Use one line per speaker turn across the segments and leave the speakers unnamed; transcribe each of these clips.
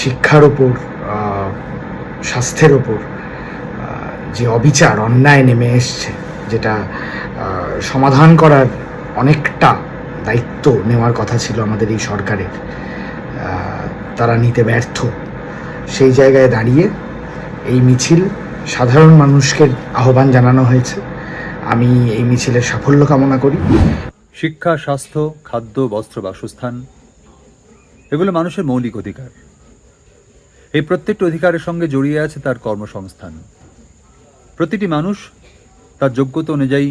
শিক্ষার ওপর স্বাস্থ্যের ওপর যে অবিচার, অন্যায় নেমে এসছে, যেটা সমাধান করার অনেকটা দায়িত্ব নেওয়ার কথা ছিল আমাদের এই সরকারের তারা নিতে ব্যর্থ। সেই জায়গায় দাঁড়িয়ে এই মিছিল সাধারণ মানুষকে আহ্বান জানানো হয়েছে। আমি এই মিছিলের সাফল্য কামনা করি।
শিক্ষা, স্বাস্থ্য, খাদ্য, বস্ত্র, বাসস্থান, এগুলো মানুষের মৌলিক অধিকার। এই প্রত্যেকটি অধিকারের সঙ্গে জড়িয়ে আছে তার কর্মসংস্থান। প্রতিটি মানুষ তার যোগ্যতা অনুযায়ী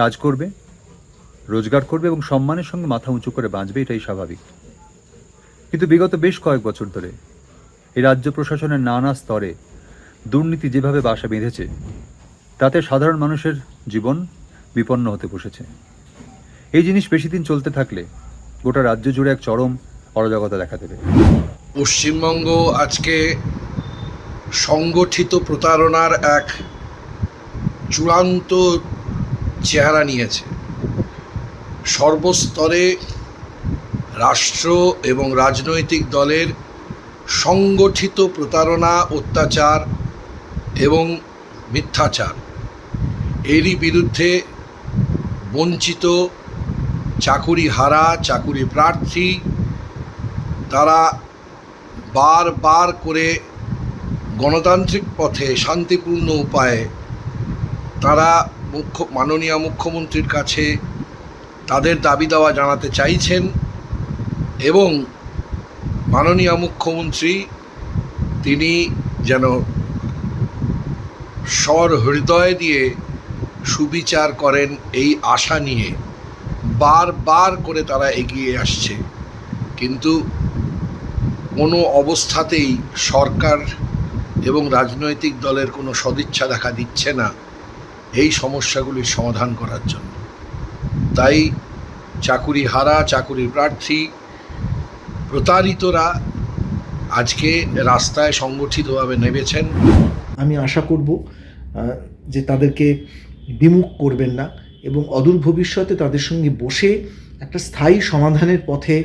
কাজ করবে, রোজগার করবে এবং সম্মানের সঙ্গে মাথা উঁচু করে বাঁচবে, এটাই স্বাভাবিক। কিন্তু বিগত বেশ কয়েক বছর ধরে এই রাজ্য প্রশাসনের নানা স্তরে দুর্নীতি যেভাবে বাসা বেঁধেছে, তাতে সাধারণ মানুষের জীবন বিপন্ন হতে বসেছে। এই জিনিস বেশি দিন চলতে থাকলে গোটা রাজ্য জুড়ে এক চরম অরাজকতা দেখা দেবে।
পশ্চিমবঙ্গ আজকে সংগঠিত প্রতারণার এক চূড়ান্ত চেহারা নিয়েছে। সর্বস্তরে রাষ্ট্র এবং রাজনৈতিক দলের সংগঠিত প্রতারণা, অত্যাচার এবং মিথ্যাচার এরই বিরুদ্ধে বঞ্চিত চাকুরি হারা চাকুরি প্রার্থী তারা বারবার করে গণতান্ত্রিক পথে শান্তিপূর্ণ উপায়ে তারা মুখ্য, মাননীয় মুখ্যমন্ত্রীর কাছে তাদের দাবি দাওয়া জানাতে চাইছেন এবং মাননীয় মুখ্যমন্ত্রী তিনি যেন স্বর হৃদয় দিয়ে সুবিচার করেন এই আশা নিয়ে। বারবার করে তারা এগিয়ে আসছে। কিন্তু কোনো অবস্থাতেই সরকার এবং রাজনৈতিক দলের কোনো সদিচ্ছা দেখা দিচ্ছে না এই সমস্যাগুলির সমাধান করার জন্য। তাই চাকুরি হারা চাকুরি প্রার্থী, প্রতারিতরা আজকে রাস্তায় সংগঠিতভাবে নেমেছেন।
আমি আশা করব যে তাদেরকে বিমুখ করবেন না এবং অদূর ভবিষ্যতে তাদের সঙ্গে বসে একটা স্থায়ী সমাধানের পথে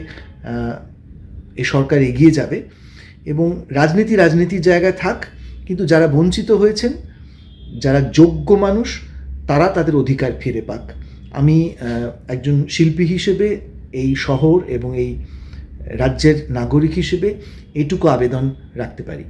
এ সরকার এগিয়ে যাবে এবং রাজনীতি রাজনীতির জায়গায় থাক, কিন্তু যারা বঞ্চিত হয়েছেন, যারা যোগ্য মানুষ, তারা তাদের অধিকার ফিরে পাক। আমি একজন শিল্পী হিসেবে এই শহর এবং এই রাজ্যের নাগরিক হিসেবে এটুকু আবেদন রাখতে পারি।